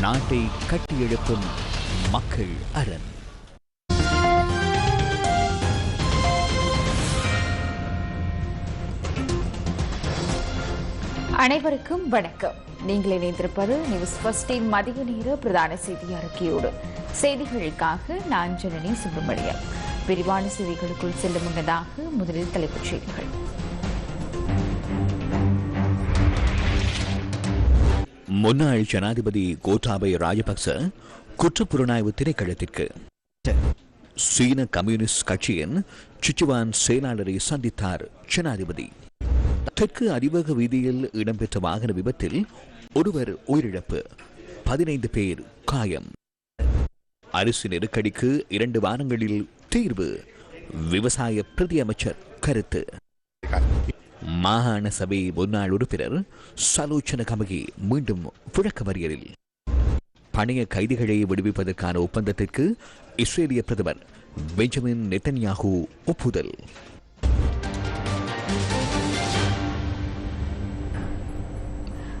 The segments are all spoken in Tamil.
நாட்டை கட்டியெழுப்பும் மக்கள் அரண். அனைவருக்கும் வணக்கம். நீங்கள் இணைந்திருப்பது நியூஸ் ஃபர்ஸ்டின் மதிய நேர பிரதான செய்தி அறிக்கையோடு. செய்திகளுக்காக நான் ஜனனி சுப்பிரமணியம். விரிவான செய்திகளுக்குள் செல்லும் முன்னதாக முதலில் தலைப்புச் செய்திகள். முன்னாள் ஜனாதிபதி கோட்டாபய ராஜபக்ச குற்றப்புலனாய்வு திணைக்களத்திற்கு. சீன கம்யூனிஸ்ட் கட்சியின் சிச்சுவான் செயலாளரை சந்தித்தார் ஜனாதிபதி. தெற்கு அதிவேக வீதியில் இடம்பெற்ற வாகன விபத்தில் ஒருவர் உயிரிழப்பு பதினைந்து பேர் காயம். அரிசி நெருக்கடிக்கு இரண்டு வாரங்களில் தீர்வு விவசாய பிரதி அமைச்சர் கருத்து. மாகாண சபை முன்னாள் உறுப்பினர் சலோச்சன கமகி மீண்டும் புழக்கமறியலில் பணைய கைதிகளை விடுவிப்பதற்கான ஒப்பந்தத்திற்கு இஸ்ரேலிய பிரதமர் பெஞ்சமின் நெத்தன்யாகு ஒப்புதல்.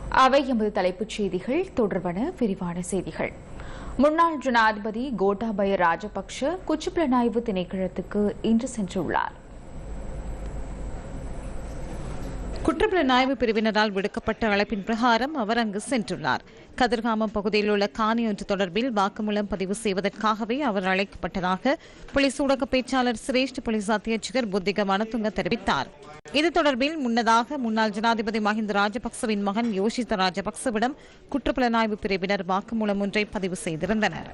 அவை எமது தலைப்புச் செய்திகள். தொடர்பான விரிவான செய்திகள். முன்னாள் ஜனாதிபதி கோட்டாபய ராஜபக்ஷ குற்றப்புலனாய்வு திணைக்களத்துக்கு இன்று சென்றுள்ளார். குற்றப்புலனாய்வு பிரிவினரால் விடுக்கப்பட்ட அழைப்பின் பிரகாரம் அவர் அங்கு சென்றுள்ளார். கதிர்காமம் பகுதியில் உள்ள காணி ஒன்று தொடர்பில் வாக்குமூலம் பதிவு செய்வதற்காகவே அவர் அழைக்கப்பட்டதாக போலீஸ் ஊடக பேச்சாளர் சிரேஷ்ட போலீஸ் அத்தியட்சகர் புத்திக மனத்துங்க தெரிவித்தார். இது தொடர்பில் முன்னதாக முன்னாள் ஜனாதிபதி மஹிந்த ராஜபக்சவின் மகன் யோஷித ராஜபக்சவிடம் குற்றப்புலனாய்வு பிரிவினர் வாக்குமூலம் ஒன்றை பதிவு செய்திருந்தனர்.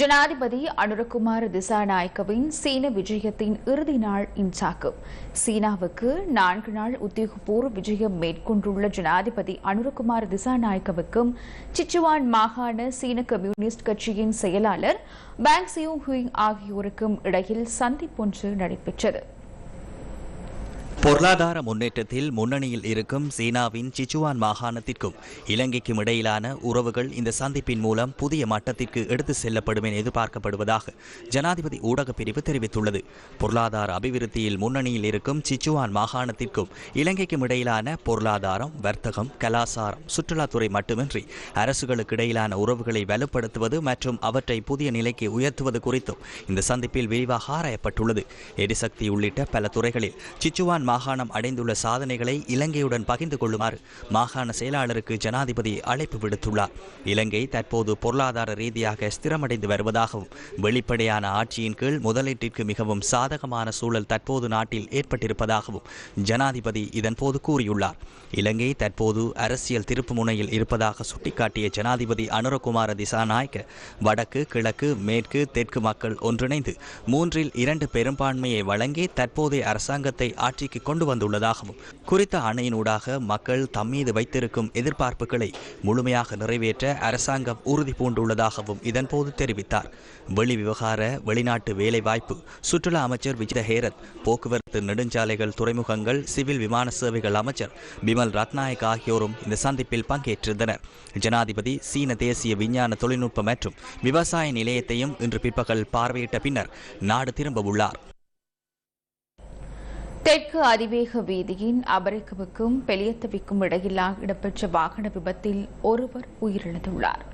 ஜனாதிபதி அனுரகுமார் திசாநாயக்கவின் சீன விஜயத்தின் இறுதி நாள் இன்றாகும் சீனாவுக்கு நான்கு நாள் உத்தியோகபூர்வ விஜயம் மேற்கொண்டுள்ள ஜனாதிபதி அனுரகுமார் திசாநாயக்கவுக்கும் சிச்சுவான் மாகாண சீன கம்யூனிஸ்ட் கட்சியின் செயலாளர் பேங் சியூ ஹுயிங் ஆகியோருக்கும் இடையில் சந்திப்பொன்று நடைபெற்றது. பொருளாதார முன்னேற்றத்தில் முன்னணியில் இருக்கும் சீனாவின் சிச்சுவான் மாகாணத்திற்கும் இலங்கைக்கும் இடையிலான உறவுகள் இந்த சந்திப்பின் மூலம் புதிய மட்டத்திற்கு எடுத்து செல்லப்படும் என எதிர்பார்க்கப்படுவதாக ஜனாதிபதி ஊடகப் பிரிவு தெரிவித்துள்ளது. பொருளாதார அபிவிருத்தியில் முன்னணியில் இருக்கும் சிச்சுவான் மாகாணத்திற்கும் இலங்கைக்கும் இடையிலான பொருளாதாரம் வர்த்தகம் கலாசாரம் சுற்றுலாத்துறை மட்டுமின்றி அரசுகளுக்கு இடையிலான உறவுகளை வலுப்படுத்துவது மற்றும் அவற்றை புதிய நிலைக்கு உயர்த்துவது குறித்தும் இந்த சந்திப்பில் விரிவாக ஆராயப்பட்டுள்ளது. எரிசக்தி உள்ளிட்ட பல துறைகளில் சிச்சுவான் மாகாணம் அடைந்துள்ள சாதனைகளை இலங்கையுடன் பகிர்ந்து கொள்ளுமாறு மாகாண செயலாளருக்கு ஜனாதிபதி அழைப்பு விடுத்துள்ளார். இலங்கை தற்போது பொருளாதார ரீதியாக ஸ்திரமடைந்து வருவதாகவும் வெளிப்படையான ஆட்சியின் கீழ் முதலீட்டிற்கு மிகவும் சாதகமான சூழல் தற்போது நாட்டில் ஏற்பட்டிருப்பதாகவும் ஜனாதிபதி இதன்போது கூறியுள்ளார். இலங்கை தற்போது அரசியல் திருப்பு முனையில் இருப்பதாக சுட்டிக்காட்டிய ஜனாதிபதி அனுரகுமார திசாநாயக்க வடக்கு கிழக்கு மேற்கு தெற்கு மக்கள் ஒன்றிணைந்து மூன்றில் இரண்டு பெரும்பான்மையை வழங்கி தற்போதைய அரசாங்கத்தை ஆட்சிக்கு கொண்டு வந்துள்ளதாகவும் குறித்த அணையினூடாக மக்கள் தம்மீது வைத்திருக்கும் எதிர்பார்ப்புகளை முழுமையாக நிறைவேற்ற அரசாங்கம் உறுதி பூண்டுள்ளதாகவும் இதன்போது தெரிவித்தார். வெளி விவகார வெளிநாட்டு வேலைவாய்ப்பு சுற்றுலா அமைச்சர் விஜித ஹேரத் போக்குவரத்து நெடுஞ்சாலைகள் துறைமுகங்கள் சிவில் விமான சேவைகள் அமைச்சர் பிமல் ரத்நாயக் ஆகியோரும் இந்த சந்திப்பில் பங்கேற்றிருந்தனர். ஜனாதிபதி சீன தேசிய விஞ்ஞான தொழில்நுட்ப மற்றும் விவசாய நிலையத்தையும் இன்று பிற்பகல் பார்வையிட்ட பின்னர் நாடு திரும்ப உள்ளார். தெற்கு அதிவேக வீதியின் அபரிக்கவுக்கும் பெலியத்தவிக்கும் இடையிலாக இடம்பெற்ற வாகன விபத்தில் ஒருவர் உயிரிழந்துள்ளார்.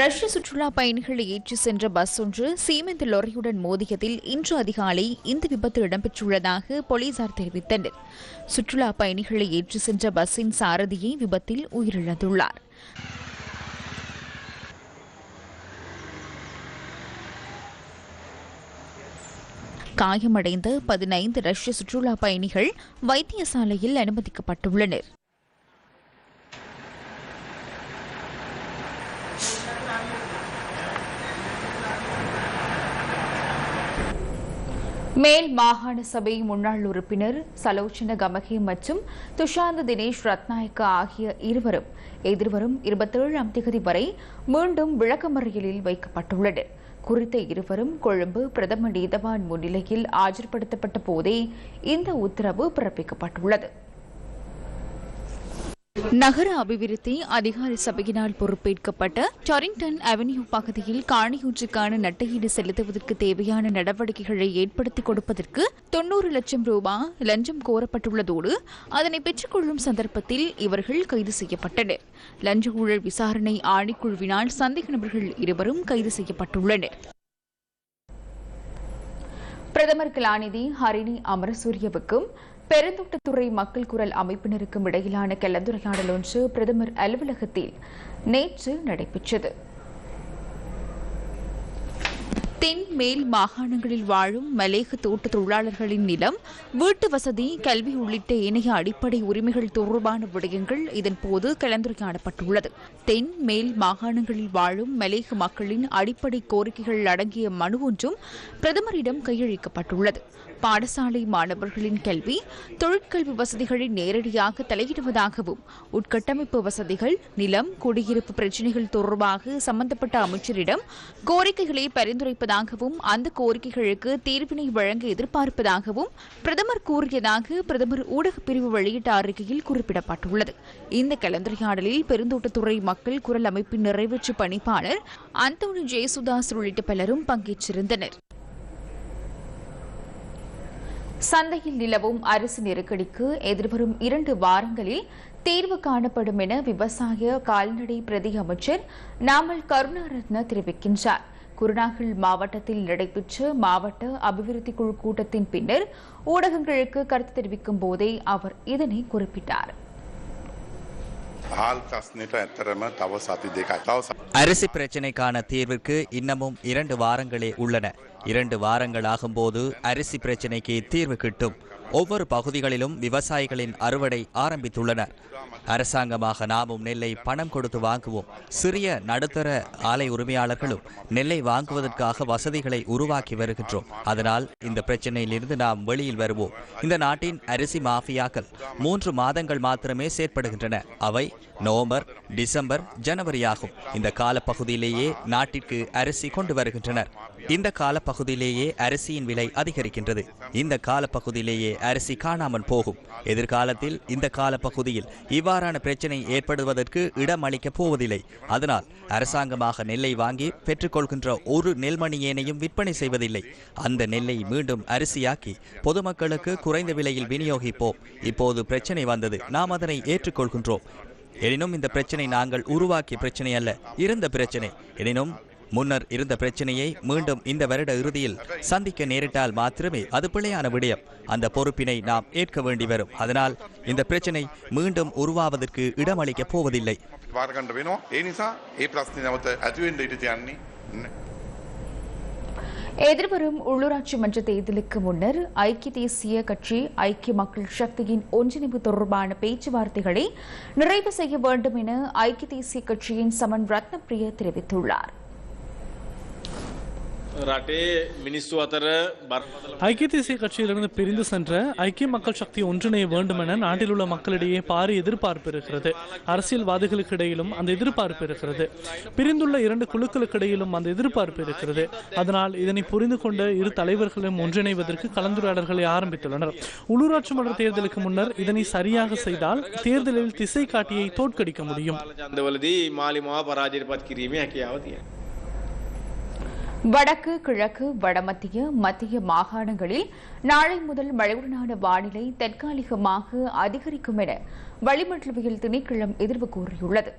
ரஷ்ய சுற்றுலா பயணிகளை ஏற்றி சென்ற பஸ் ஒன்று சீமெந்து லொரியுடன் மோதியதில் இன்று அதிகாலை இந்த விபத்து இடம்பெற்றுள்ளதாக போலீசார் தெரிவித்தனர். சுற்றுலா பயணிகளை ஏற்றி சென்ற பஸ்ஸின் சாரதியே விபத்தில் உயிரிழந்துள்ளார். காயமடைந்த பதினைந்து ரஷ்ய சுற்றுலா பயணிகள் வைத்தியசாலையில் அனுமதிக்கப்பட்டுள்ளனர். மேல் மாகாண சபை முன்னாள் உறுப்பினர் சலோச்சன கமகே மற்றும் துஷாந்த் தினேஷ் ரத்நாயக்க ஆகிய இருவரும் எதிர்வரும் இருபத்தேழாம் தேதி வரை மீண்டும் விளக்கமறியலில் வைக்கப்பட்டுள்ளனர். குறித்த இருவரும் கொழும்பு பிரதம நீதவான் முன்னிலையில் ஆஜர்படுத்தப்பட்ட போதே இந்த உத்தரவு பிறப்பிக்கப்பட்டுள்ளது. நகர அபிவிருத்தி அதிகார சபையினால் பொறுப்பேற்கப்பட்ட டொரிங்டன் அவென்யூ பகுதியில் காணியூற்றுக்கான நட்டையீடு செலுத்துவதற்கு தேவையான நடவடிக்கைகளை ஏற்படுத்திக் கொடுப்பதற்கு தொன்னூறு லட்சம் ரூபாய் லஞ்சம் கோரப்பட்டுள்ளதோடு அதனை பெற்றுக்கொள்ளும் சந்தர்ப்பத்தில் இவர்கள் கைது செய்யப்பட்டனர். லஞ்ச ஊழல் விசாரணை ஆணைக்குழுவினால் சந்தேக நபர்கள் இருவரும் கைது செய்யப்பட்டுள்ளனர். பிரதமர் கலாநிதி ஹரிணி அமரசூரியவுக்கும் பெருந்தோட்டத்துறை மக்கள் குரல் அமைப்பினருக்கும் இடையிலான கலந்துரையாடல் ஒன்று பிரதமர் அலுவலகத்தில் நேற்று நடைபெற்றது. தென் மேல் மாகாணங்களில் வாழும் மலேக தோட்ட தொழிலாளர்களின் நிலம் வீட்டு வசதி கல்வி உள்ளிட்ட இணைய அடிப்படை உரிமைகள் தொடர்பான விடயங்கள் இதன்போது கலந்துரையாடப்பட்டுள்ளது. தென் மேல் மாகாணங்களில் வாழும் மலேக மக்களின் அடிப்படை கோரிக்கைகள் அடங்கிய மனு ஒன்றும் பிரதமரிடம் கையளிக்கப்பட்டுள்ளது. பாடசாலை மாணவர்களின் கல்வி தொழிற்கல்வி வசதிகளை நேரடியாக தலையிடுவதாகவும் உட்கட்டமைப்பு வசதிகள் நிலம் குடியிருப்பு பிரச்சினைகள் தொடர்பாக சம்பந்தப்பட்ட அமைச்சரிடம் கோரிக்கைகளை பரிந்துரைப்பதாகவும் அந்த கோரிக்கைகளுக்கு தீர்வினை வழங்க எதிர்பார்ப்பதாகவும் பிரதமர் கூறியதாக பிரதமர் ஊடகப் பிரிவு வெளியிட்ட அறிக்கையில் குறிப்பிடப்பட்டுள்ளது. இந்த கலந்துரையாடலில் பெருந்தோட்டத்துறை மக்கள் குரல் அமைப்பின் நிறைவேற்று பணிப்பாளர் அந்தோனி ஜெயசுதாஸ் உள்ளிட்ட பலரும் பங்கேற்றிருந்தனர். சந்தையில் நிலவும் அரசு நெருக்கடிக்கு எதிர்வரும் இரண்டு வாரங்களில் தீர்வு காணப்படும் என விவசாய கால்நடை பிரதி அமைச்சர் நாமல் கருணாரத்ன தெரிவிக்கின்றார். குருநாகல் மாவட்டத்தில் நடைபெற்ற மாவட்ட அபிவிருத்தி குழு கூட்டத்தின் பின்னர் ஊடகங்களுக்கு கருத்து தெரிவிக்கும் போதே அவர் இதனை குறிப்பிட்டார். அரிசி பிரச்சினைக்கான தீர்விற்கு இன்னமும் இரண்டு வாரங்களே உள்ளன. இரண்டு வாரங்கள் ஆகும்போது அரிசி பிரச்சினைக்கு தீர்வு கிட்டும். ஒவ்வொரு பகுதிகளிலும் விவசாயிகளின் அறுவடை ஆரம்பித்துள்ளனர். அரசாங்கமாக நாமும் நெல்லை பணம் கொடுத்து வாங்குவோம். சிறிய நடுத்தர ஆலை உரிமையாளர்களும் நெல்லை வாங்குவதற்காக வசதிகளை உருவாக்கி வருகின்றோம். அதனால் இந்த பிரச்சனையிலிருந்து நாம் வெளியில் வருவோம். இந்த நாட்டின் அரிசி மாஃபியாக்கள் மூன்று மாதங்கள் மாத்திரமே செயற்படுகின்றன. அவை நவம்பர் டிசம்பர் ஜனவரி ஆகும் இந்த காலப்பகுதியிலேயே நாட்டிற்கு அரிசி கொண்டு வருகின்றனர். இந்த காலப்பகுதியிலேயே அரிசியின் விலை அதிகரிக்கின்றது. இந்த காலப்பகுதியிலேயே அரிசி காணாமல் போகும். எதிர்காலத்தில் இந்த காலப்பகுதியில் இவ்வாறான பிரச்சனை ஏற்படுவதற்கு இடம் அளிக்கப் போவதில்லை. அதனால் அரசாங்கமாக நெல்லை வாங்கி பெற்றுக்கொள்கின்ற ஒரு நெல்மணியேனையும் விற்பனை செய்வதில்லை. அந்த நெல்லை மீண்டும் அரிசியாக்கி பொதுமக்களுக்கு குறைந்த விலையில் விநியோகிப்போம். இப்போது பிரச்சனை வந்தது. நாம் அதனை ஏற்றுக்கொள்கின்றோம். எனினும் இந்த பிரச்சனை நாங்கள் உருவாக்கிய பிரச்சனை அல்ல இருந்த பிரச்சனை. எனினும் முன்னர் இருந்த பிரச்சனையை மீண்டும் இந்த வருட இறுதியில் சந்திக்க நேரிட்டால் மாத்திரமே அது பிழையான விடயம். அந்த பொறுப்பினை நாம் ஏற்க வேண்டி வரும். அதனால் இந்த பிரச்சனை மீண்டும் உருவாவதற்கு இடமளிக்கப் போவதில்லை. எதிர்வரும் உள்ளூராட்சி மன்ற தேர்தலுக்கு முன்னர் ஐக்கிய தேசிய கட்சி ஐக்கிய மக்கள் சக்தியின் ஒன்றிணைவு தொடர்பான பேச்சுவார்த்தைகளை நிறைவு செய்ய வேண்டும் என ஐக்கிய தேசிய கட்சியின் சமன் ரத்னப்பிரிய தெரிவித்துள்ளார். ரட்டே மினிஸ்து கட்சியிலிருந்து பிரிந்து சென்ற ஐக்கிய மக்கள் சக்தி ஒன்றிணைய வேண்டும் என நாட்டில் உள்ள மக்களிடையே பாரிய எதிர்பார்ப்பு இருக்கிறது. அரசியல்வாதிகளுக்கு இடையிலும் அந்த எதிர்பார்ப்பு இருக்கிறது. பிரிந்துள்ள இரண்டு குழுக்களுக்கு இடையிலும் அந்த எதிர்பார்ப்பு இருக்கிறது. அதனால் இதனை புரிந்து கொண்ட இரு தலைவர்களும் ஒன்றிணைவதற்கு கலந்துரையாடல்களை ஆரம்பித்துள்ளனர். உள்ளூராட்சி மன்ற தேர்தலுக்கு முன்னர் இதனை சரியாக செய்தால் தேர்தலில் திசை காட்டியை தோற்கடிக்க முடியும். அந்த வலதி மாலிமா பராஜயபாத் கிரியுமே அக்கியாவதியா வடக்கு கிழக்கு வடமத்திய மத்திய மாகாணங்களில் நாளை முதல் மழையுடனான வானிலை தற்காலிகமாக அதிகரிக்கும் என வளிமண்டலவியல் திணைக்களம் எதிர்வு கூறியுள்ளது.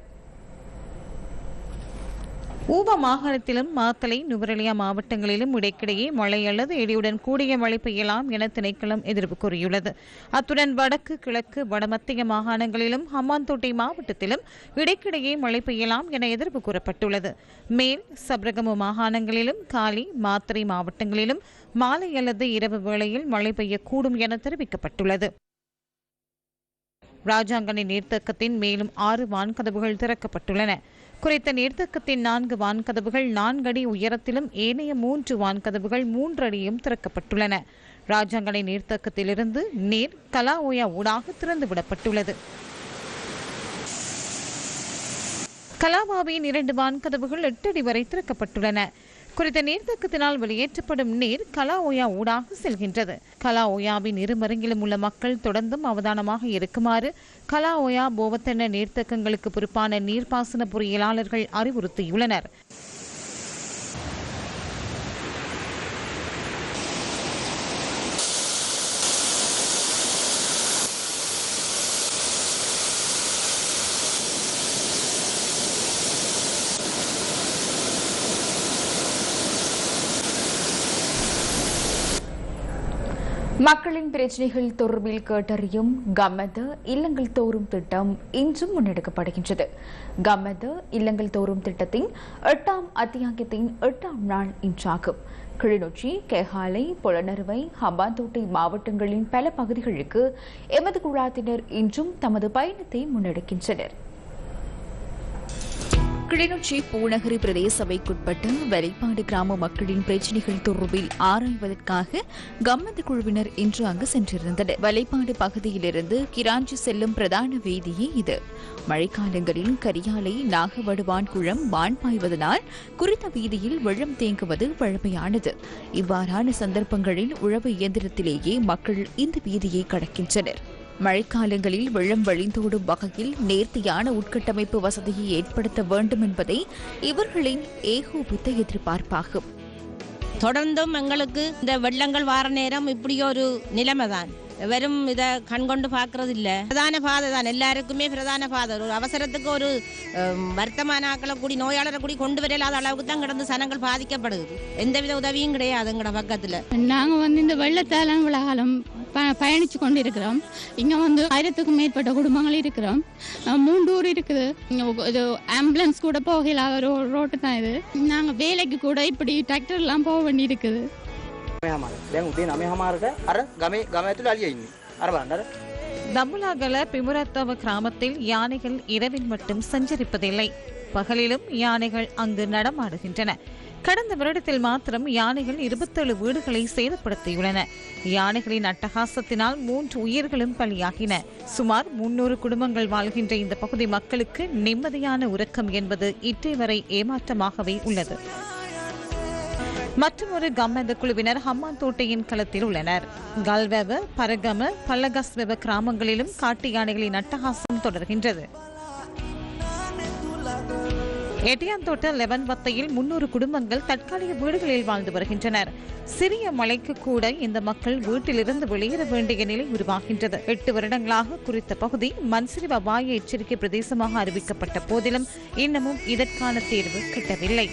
ஊவ மாகாணத்திலும் மாத்தளை நுவரெலியா மாவட்டங்களிலும் இடைக்கிடையே மழை அல்லது இடியுடன் கூடிய மழை பெய்யலாம் என திணைக்களம் எதிர்ப்பு கூறியுள்ளது. அத்துடன் வடக்கு கிழக்கு வடமத்திய மாகாணங்களிலும் ஹம்மாந்தோட்டை மாவட்டத்திலும் இடைக்கிடையே மழை பெய்யலாம் என எதிர்ப்பு கூறப்பட்டுள்ளது. மேல் சப்ரகமு மாகாணங்களிலும் காலி மாத்திரை மாவட்டங்களிலும் மாலை அல்லது இரவு வேளையில் மழை பெய்யக்கூடும் என தெரிவிக்கப்பட்டுள்ளது. ராஜாங்கனை நீர்த்தக்கத்தின் மேலும் ஆறு வான்கதவுகள் திறக்கப்பட்டுள்ளன. குறித்த நீர்த்தக்கத்தின் நான்கு வான்கதவுகள் நான்கு அடி உயரத்திலும் ஏனைய மூன்று வான்கதவுகள் மூன்று அடியும் திறக்கப்பட்டுள்ளன. ராஜாங்கனை நீர்த்தக்கத்திலிருந்து நீர் கலாஓயா ஊடாக திறந்துவிடப்பட்டுள்ளது கலாவாவின் இரண்டு வான்கதவுகள் எட்டு அடி வரை திறக்கப்பட்டுள்ளன. குறித்த நீர்த்தக்கத்தினால் வெளியேற்றப்படும் நீர் கலா ஓயா ஊடாக செல்கின்றது. கலா ஓயாவின் இருமருங்கிலும் உள்ள மக்கள் தொடர்ந்தும் அவதானமாக இருக்குமாறு கலா ஓயா போவத்தென்ன நீர்த்தக்கங்களுக்கு பொறுப்பான நீர்ப்பாசன பொறியியலாளர்கள் அறிவுறுத்தியுள்ளனர். மக்களின் பிரச்சனைகள் தொடர்பில் கேட்டறியும் கமத இல்லங்கள் தோறும் திட்டம் இன்றும் முன்னெடுக்கப்படுகின்றது. கமத இல்லங்கள் தோறும் திட்டத்தின் எட்டாம் அத்தியாயத்தின் எட்டாம் நாள் இன்றாகும். கிளிநொச்சி கேகாலை புலனறுவை ஹம்பாந்தோட்டை மாவட்டங்களின் பல பகுதிகளுக்கு எமது குழாத்தினர் இன்றும் தமது பயணத்தை முன்னெடுக்கின்றனர். கிளிநொச்சி பூநகரி பிரதேச சபைக்குட்பட்ட வலைப்பாடு கிராம மக்களின் பிரச்சினைகள் தொடர்பில் ஆராய்வதற்காக கம்மந்த குழுவினர் இன்று அங்கு சென்றிருந்தனர். வலைப்பாடு பகுதியிலிருந்து கிராஞ்சி செல்லும் பிரதான வீதியே இது. மழைக்காலங்களில் கரியாலை நாகவடுவான் குளம் வான் பாய்வதனால் குறித்த வீதியில் வெள்ளம் தேங்குவது வழமையானது. இவ்வாறான சந்தர்ப்பங்களில் உழவு இயந்திரத்திலேயே மக்கள் இந்த வீதியை கடக்கின்றனர். மழைக்காலங்களில் வெள்ளம் வழிந்தோடும் வகையில் நேர்த்தியான உட்கட்டமைப்பு வசதியை ஏற்படுத்த வேண்டும் என்பதை இவர்களின் ஏகோபித்த எதிர்பார்ப்பாகும். தொடர்ந்தும் எங்களுக்கு இந்த வெள்ளங்கள் வார நேரம் இப்படி ஒரு நிலைமைதான். வெறும் இதை கண்கொண்டு பார்க்கறது இல்ல பிரதான பாதை தான் எல்லாருக்குமே பிரதான பாதை ஒரு அவசரத்துக்கு ஒரு வர்த்தமான ஆக்களை கூடி நோயாளரை கூடி கொண்டு வரலாத அளவுக்கு தான் கிடந்து சனங்கள் பாதிக்கப்படுது எந்தவித உதவியும் கிடையாது எங்கட பக்கத்துல நாங்கள் வந்து இந்த வெள்ளத்தால இவ்வளோ பயணிச்சு ப கொண்டு இருக்கிறோம் இங்கே வந்து ஆயிரத்துக்கும் மேற்பட்ட குடும்பங்கள் இருக்கிறோம் மூண்டூர் மூன்று ஊர் இருக்குது இங்கே இது ஆம்புலன்ஸ் கூட போகல ஒரு ரோட்டு தான் இது நாங்கள் வேலைக்கு கூட இப்படி டிராக்டர்லாம் போக வேண்டி இருக்குது දැන් උදේ නමේ හමාරට අර ගමේ ගම ඇතුළ අලිය ඉන්නේ අර බලන්න අර தம்புலாகல பிமுரத்தவ கிராமத்தில் யானைகள் இரவில் மட்டும் சஞ்சரிப்பதில்லை பகலிலும் யானைகள் அங்கு நடமாடுகின்றன கடந்த வருடத்தில் மாத்திரம் யானைகள் இருபத்தேழு வீடுகளை சேதப்படுத்தியுள்ளன யானைகளின் அட்டகாசத்தினால் மூன்று உயிர்களும் பலியாகின சுமார் முன்னூறு குடும்பங்கள் வாழ்கின்ற இந்த பகுதி மக்களுக்கு நிம்மதியான உறக்கம் என்பது இற்றை வரை ஏமாற்றமாகவே உள்ளது மற்றொரு கம்மந்த குழுவினர் ஹம்மான் தோட்டையின் களத்தில் உள்ளனர். கல்வெவ பரகம பல்லகஸ்வெவ கிராமங்களிலும் காட்டு யானைகளின் அட்டகாசம் தொடர்கின்றது. எட்டியாந்தோட்ட லெவன் வத்தையில் முன்னூறு குடும்பங்கள் தற்காலிக வீடுகளில் வாழ்ந்து வருகின்றனர். சிறிய மழைக்கு கூட இந்த மக்கள் வீட்டிலிருந்து வெளியேற வேண்டிய நிலை உருவாகின்றது. எட்டு வருடங்களாக குறித்த பகுதி மண்சரிவு அபாய எச்சரிக்கை பிரதேசமாக அறிவிக்கப்பட்ட போதிலும் இன்னமும் இதற்கான தீர்வு கிட்டவில்லை.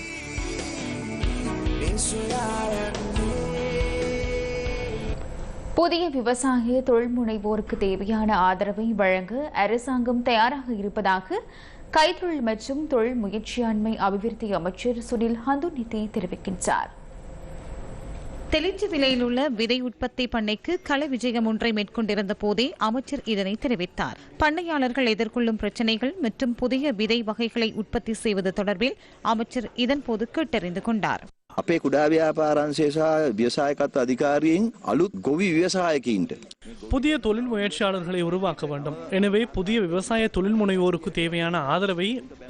புதிய விவசாய தொழில் முனைவோருக்கு தேவையான ஆதரவை வழங்க அரசாங்கம் தயாராக இருப்பதாக கைத்தொழில் மற்றும் தொழில் முயற்சியாண்மை அபிவிருத்தி அமைச்சர் சுனில் ஹந்துநிதி தெரிவிக்கின்றார். தெளிச்சி விலையில் உள்ள விதை உற்பத்தி பண்ணைக்கு கள விஜயம் ஒன்றை மேற்கொண்டிருந்த போதே அமைச்சர் இதனை தெரிவித்தார். பண்ணையாளர்கள் எதிர்கொள்ளும் பிரச்சினைகள் மற்றும் புதிய விதை வகைகளை உற்பத்தி செய்வது தொடர்பில் அமைச்சர் இதன்போது கேட்டறிந்து கொண்டார். අපේ කුඩා ව්‍යාපාරංශය සහ ව්‍යවසායකත් අධිකාරියෙන් අලුත් ගොවි ව්‍යවසායකයින්ට. புதிய தொழில் முயற்சியாளர்களை உருவாக்க வேண்டும் எனவே புதிய விவசாய தொழில் முனைவோருக்கு தேவையான ஆதரவை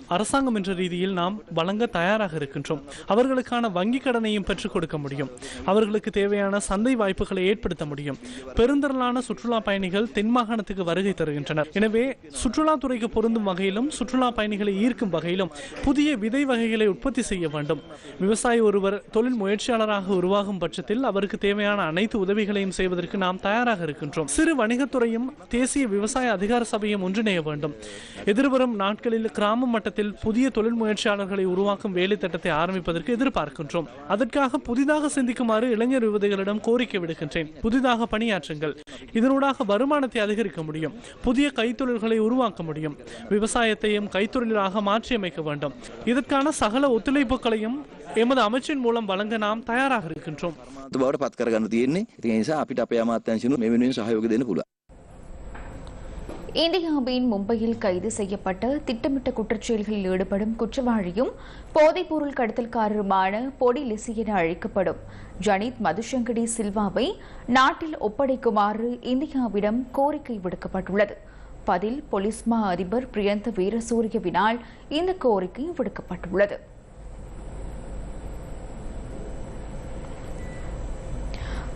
அரசாங்கம் என்ற ரீதியில் நாம் வழங்க தயாராக இருக்கின்றோம் அவர்களுக்கான வங்கி கடனையும் பெற்றுக் கொடுக்க முடியும் அவர்களுக்கு தேவையான சந்தை வாய்ப்புகளை ஏற்படுத்த முடியும் பெருந்திரளான சுற்றுலா பயணிகள் தென் மாகாணத்துக்கு வருகை தருகின்றனர் எனவே சுற்றுலாத்துறைக்கு பொருந்தும் வகையிலும் சுற்றுலா பயணிகளை ஈர்க்கும் வகையிலும் புதிய விதை வகைகளை உற்பத்தி செய்ய வேண்டும் விவசாயி ஒருவர் தொழில் முயற்சியாளராக உருவாகும் பட்சத்தில் அவருக்கு தேவையான அனைத்து உதவிகளையும் செய்வதற்கு நாம் தயாராக இருக்கின்றோம். சிறு வணிகத்துறையும் தேசிய விவசாய அதிகார சபையும் ஒன்றிணைய வேண்டும். எதிர்வரும் நாட்களில் கிராம மட்டத்தில் புதிய தொழில் முயற்சியாளர்களை உருவாக்கும் வேலை திட்டத்தை ஆரம்பிப்பதற்கு எதிர்பார்க்கின்றோம். அதற்காக புதிதாக சிந்திக்குமாறு இளைஞர் யுவதிகளிடம் கோரிக்கை விடுக்கின்றேன். புதிதாக பணியாற்றுங்கள். இதனூடாக வருமானத்தை அதிகரிக்க முடியும். புதிய கைத்தொழில்களை உருவாக்க முடியும். விவசாயத்தையும் கைத்தொழிலாக மாற்றியமைக்க வேண்டும். இதற்கான சகல ஒத்துழைப்புகளையும் எமது அமைச்சின் மூலம் வழங்க நாம் தயாராக இருக்கின்றோம் බවට පත් කරගන්න තියෙන්නේ ඉතින් ඒ නිසා අපිට අපේ අමාත්‍යංශිනු මේ වෙනුවෙන් සහයෝග දෙන්න පුළුවන්. இந்தியாவின் மும்பையில் கைது செய்யப்பட்ட திட்டமிட்ட குற்றச்செயல்களில் ஈடுபடும் குற்றவாளியும் போதைப்பொருள் கடத்தல்காரருமான பொடி லிசி என அழைக்கப்படும் ஜனித் மதுசங்கடி சில்வாவை நாட்டில் ஒப்படைக்குமாறு இந்தியாவிடம் கோரிக்கை விடுக்கப்பட்டுள்ளது பதில் போலீஸ் மா அதிபர் பிரியந்த வீரசூரியவினால் இந்த கோரிக்கை விடுக்கப்பட்டுள்ளது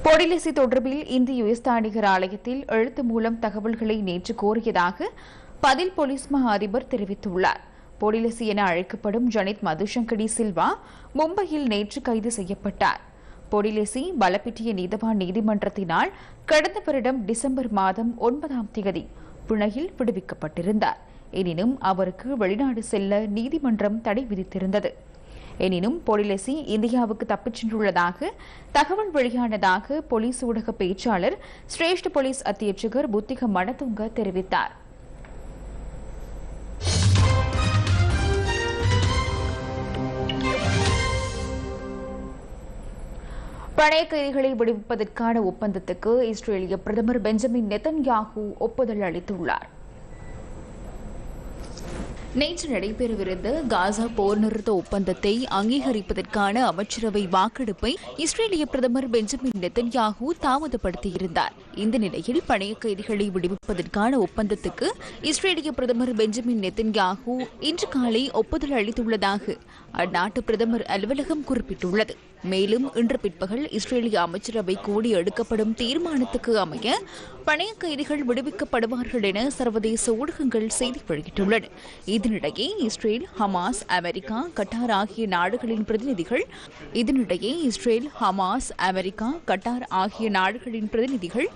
பொடிலிசி தொடர்பில் இந்திய உயர்ஸ்தானிகர் ஆலயத்தில் எழுத்து மூலம் தகவல்களை நேற்று கோரியதாக பதில் போலீஸ் மா அதிபர் தெரிவித்துள்ளார். பொடிலிசி என அழைக்கப்படும் ஜனித் மதுசங்கடி சில்வா மும்பையில் நேற்று கைது செய்யப்பட்டார். பொடிலிசி பலப்பிட்டிய நீதவான் நீதிமன்றத்தினால் கடந்த வருடம் டிசம்பர் மாதம் ஒன்பதாம் தேதி புனையில் விடுவிக்கப்பட்டிருந்தார். எனினும் அவருக்கு வெளிநாடு செல்ல நீதிமன்றம் தடை விதித்திருந்தது. எனினும் பொலிலசி இந்தியாவுக்கு தப்பிச் சென்றுள்ளதாக தகவல் வெளியானதாக போலீஸ் ஊடக பேச்சாளர் சிரேஷ்ட போலீஸ் அத்தியட்சகர் புத்திக மணதுங்க தெரிவித்தார். பழைய கைதிகளை விடுவிப்பதற்கான ஒப்பந்தத்துக்கு இஸ்ரேலிய பிரதமர் பெஞ்சமின் நெதன்யாகு ஒப்புதல் அளித்துள்ளார். நேற்று நடைபெறவிருந்த காசா போர் நிறுத்த ஒப்பந்தத்தை அங்கீகரிப்பதற்கான அமைச்சரவை வாக்கெடுப்பை இஸ்ரேலிய பிரதமர் பெஞ்சமின் நெத்தன்யாகு தாமதப்படுத்தியிருந்தார். இந்த நிலையில் பணைய கைதிகளை விடுவிப்பதற்கான ஒப்பந்தத்துக்கு இஸ்ரேலிய பிரதமர் பெஞ்சமின் நெத்தன்யாகு இன்று காலை ஒப்புதல் அளித்துள்ளதாக அந்நாட்டு பிரதமர் அலுவலகம் குறிப்பிட்டுள்ளது. மேலும் இன்று பிற்பகல் இஸ்ரேலிய அமைச்சரவை கூடி எடுக்கப்படும் தீர்மானத்துக்கு அமைய பணைய கைதிகள் விடுவிக்கப்படுவார்கள் என சர்வதேச ஊடகங்கள் செய்தி வெளியிட்டுள்ளன. இதனிடையே இஸ்ரேல் ஹமாஸ் அமெரிக்கா கட்டார் ஆகிய நாடுகளின் பிரதிநிதிகள் இதனிடையே இஸ்ரேல் ஹமாஸ் அமெரிக்கா கட்டார் ஆகிய நாடுகளின் பிரதிநிதிகள்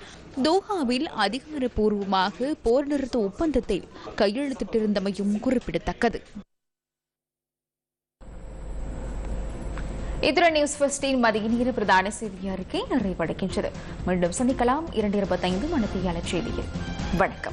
தோஹாவில் அதிகாரப்பூர்வமாக போர் நிறுத்த ஒப்பந்தத்தில் கையெழுத்திட்டிருந்தமையும் குறிப்பிடத்தக்கது. இத்துடன் நியூஸ் ஃபர்ஸ்டின் மதிய நேர பிரதான செய்தி அறிக்கை நிறைவடைகின்றது. மீண்டும் சந்திக்கலாம். இரண்டு இருபத்தைந்து மணித்தியால செய்தியில். வணக்கம்.